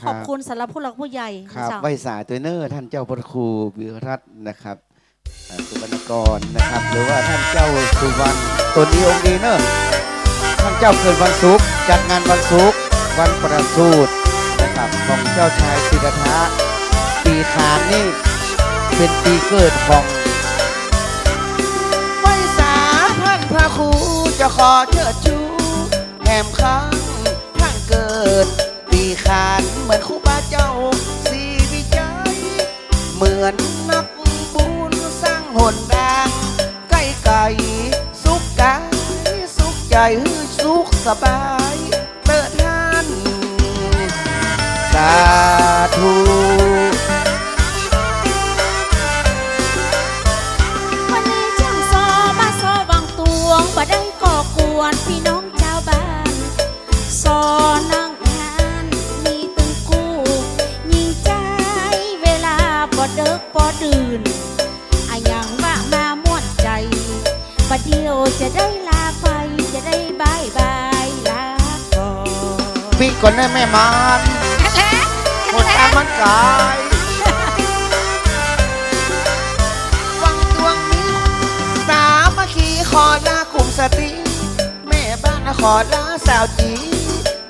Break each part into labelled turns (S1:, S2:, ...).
S1: ค
S2: ข
S1: รั
S2: อบคุณสำหรับผู้หลักผู้ใหญ่
S1: ครับ
S2: เจ้า
S1: ไวสาตัวเนอร์ท่านเจ้าพระครูวิรัตน์นะครับอ่าสุวรรณกรนะครับ หรือว่าท่านเจ้าสุวรรณตัวนี้องค์ดีเนอะท่านเจ้าเกิดวันศุกร์จัดงานวันศุกร์วันประสูตินะครับของเจ้าชายสิทธัตถะปีขานนี่เป็นปีเกิดของไว้สาท่านพระครูจะขอเชิดชูแหมข้างท่านเกิดปี ขานเหมือนครูบาเจ้าสีวิจัย เหมือนนักบุญสร้างหนดางใกล้ไก่สุขกายสุขใจสุขสบายเติดท่านสาธุ
S2: วันนี้ช่างซอมาซอวังตวงบ่ได้ก่อกวนพี่ ก่อนได้
S1: แม่มันคนตามมันกาย วังดวงนี้สามัคคีขอลากลุ่มสตรีแม่บ้านขอลาสาวจี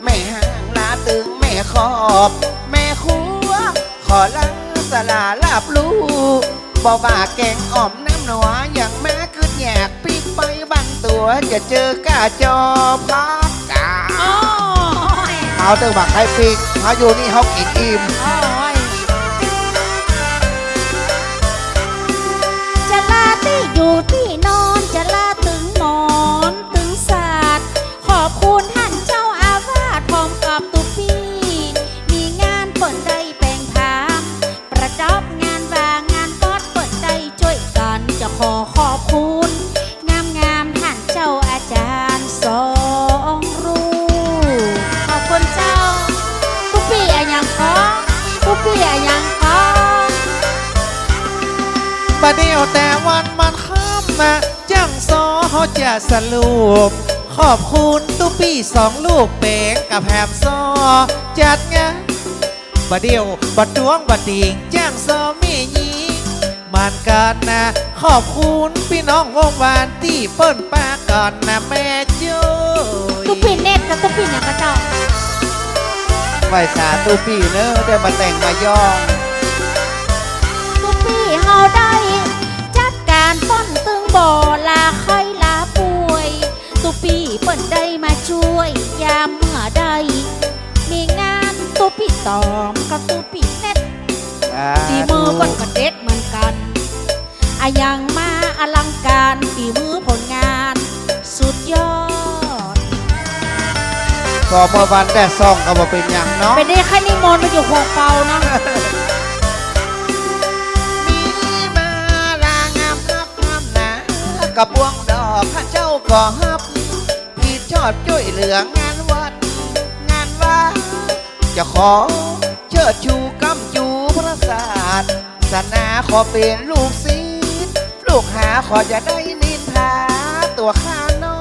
S1: แม่ห้างลาตึงแม่ขอบ แม่ครัว ขอลาสลาลาบลูบอกว่าแกงอ่อมน้ำหนัวอย่างแม่คือแยกปีกไปบังตัวจะเจอกาจอพักกา
S2: โอ้ ย
S1: เอาตึงบักไข่ปีกมาอยู่นี่เขากินอิ่ม
S2: โอ้ยจะลาที่อยู่ที่นอน ประเดีย
S3: วแต่วันมันค่ำนะจังซอเขาจะสรุปขอบคุณตุ๊ปี้สองลูกเป่งกับแฮมซอจัดงานประเดียวบัดดวงบัดดิงจ้างซอมียิงมันกันนะขอบคุณพี่น้องวงวานที่เปิ้นปาก่อนนะแม่จุ้ย
S2: ทุกปีเน็ตกับทุกปีเนี่ยก็เจ้า
S1: ไหวสาตูปีเนอะได้มาแต่งมาย่อง
S2: บ่อลาไข้ลาป่วยทุกปีเปิ้นได้มาช่วย ยามเมื่อใด มีงานทุกปีตอมกับทุกปีเน็ตฝีมือเปิ้นก็เด็ดเหมือนกันอะยังมาอลังการฝีมือผลงาน สุดยอด
S1: ก็เมื่อวันแต่ซองก็มาเป็นอย่างเนาะ
S2: ไปได้แค่นิมนต์มาอยู่หัวเปาเนาะ
S1: กระบวงดอกข้าเจ้าก็ฮับพี่ชอบช่วยเหลืองานวัด งานวัดจะขอเชิดชูกำจูพระศาสตร์ศาสนาขอเป็นลูกศิษย์ลูกหาขอจะได้นินทาตัวข้านอ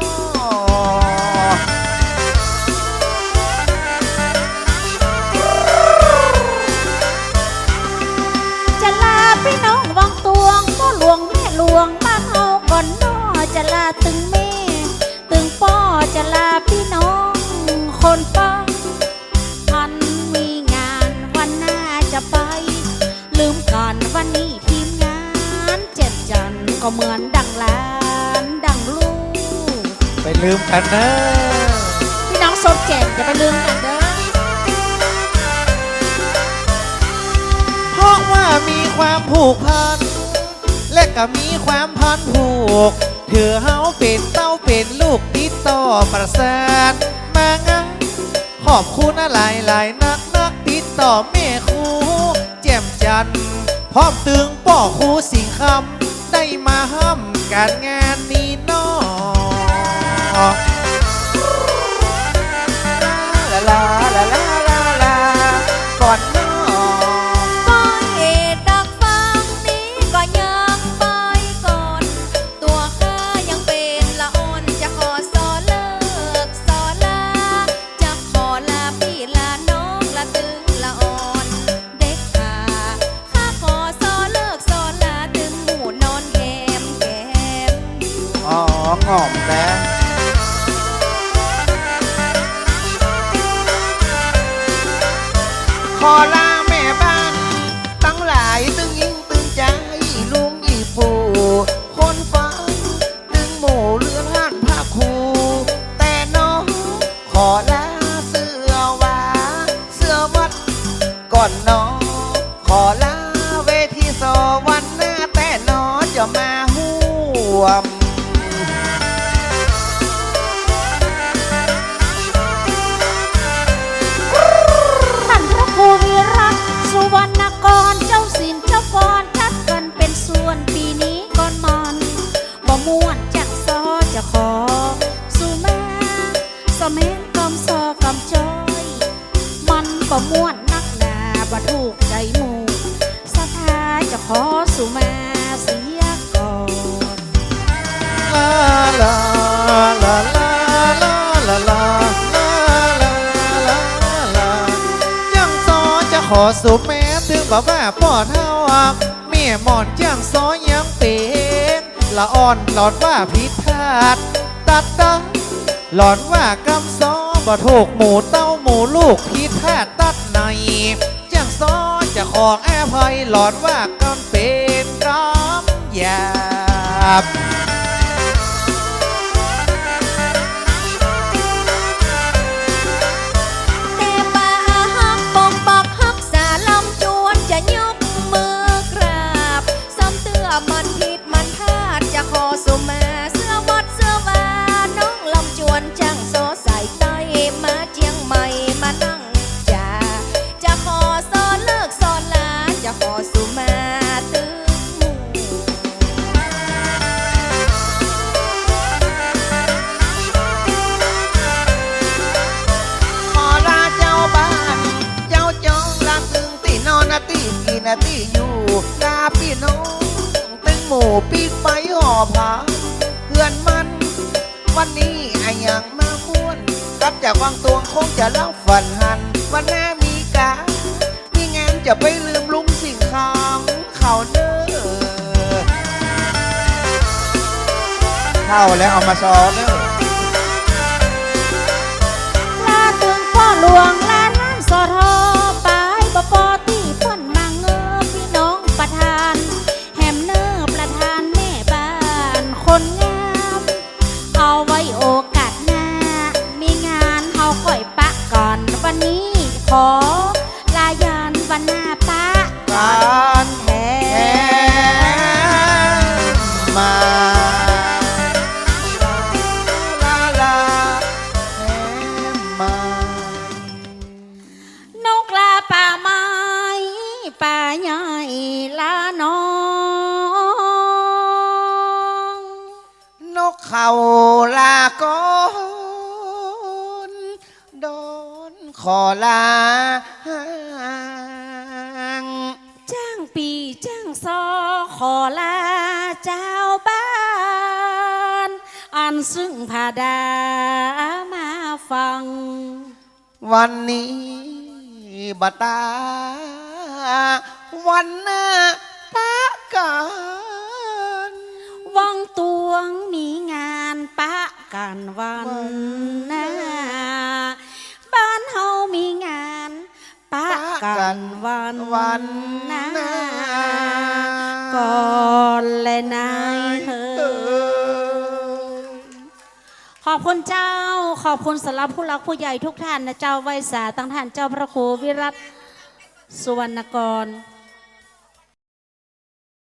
S2: จะลาพี่น้องวังตวงพ่อหลวหลวง จะลาพี่น้องคนป้องพันมีงานวันหน้าจะไป ลืมกันวันนี้ทีมงานเจ็ดจันก็เหมือนดังหลานดังลูก
S3: ไปลืมกันนะ
S2: พี่น้องสมเจ็ดอย่าไปลืมกันเด้อ
S3: เพราะว่ามีความผูกพัน และก็มีความพันผูกถือเฮาเป็นเต้าเป็นลูก ประสานมางานขอบคุณอะไรหลายนักนักติดต่อแม่ครูแจ่มจันพร้อมตึงป่อครูสิงคำได้มาห้ำการงานนี้นอ
S1: อ
S2: ลา
S1: แม่บ้าน ตั้งหลายตึงยิงตึงใจลุงอีปูคนฟังตึงหมู่เลือนห่านผ้าคูแต่น้องขอลาเสื้อวาเสื้อวัดก่อนน้องขอลาเวทีสวันหน้
S2: สูบแม้ถึ
S3: งบ่ว่าปอดเฮาอักเมียหมอนจังซอยังเป็นละอ่อนหลอดว่าผิดพลาดตัดดังหลอนว่ากำซอบ่ถูกหมูเต้าหมูลูกผิดพลาดตัดในจังซอจะขอแอภัยหลอนว่ากำเป็นกำหยาบ
S2: นาตีกิน
S1: นาตีอยู่ลาพี่น้องตึงหมู่ปีกไปห่อผาเพื่อนมัน วันนี้ไอ้ยังมาม่วนกับจากวังตวงคงจะเล่าฝันหัน วันหน้ามีการมีงานจะไปลืมลุงสิ่งของเขาเด้อเข้าแล้วเอามาซอเด้อ
S2: ลาตึงพ่อหลวง ขอลาห่างจ้างปีจ้างซอขอลาเจ้าบ้าน อันซึ่งพาดามาฟัง
S1: วันนี้บตา วันหน้าปะกัน
S2: วังตวงมีงานปะกันวันหน้าะกันวันหน้าก่อนและนายเธอขอบคุณเจ้า ขอบคุณสำหรับผู้รักผู้ใหญ่ทุกท่านนะเจ้าไวยสาตั้งท่านเจ้าพระครูวิรัตสุวรรณกร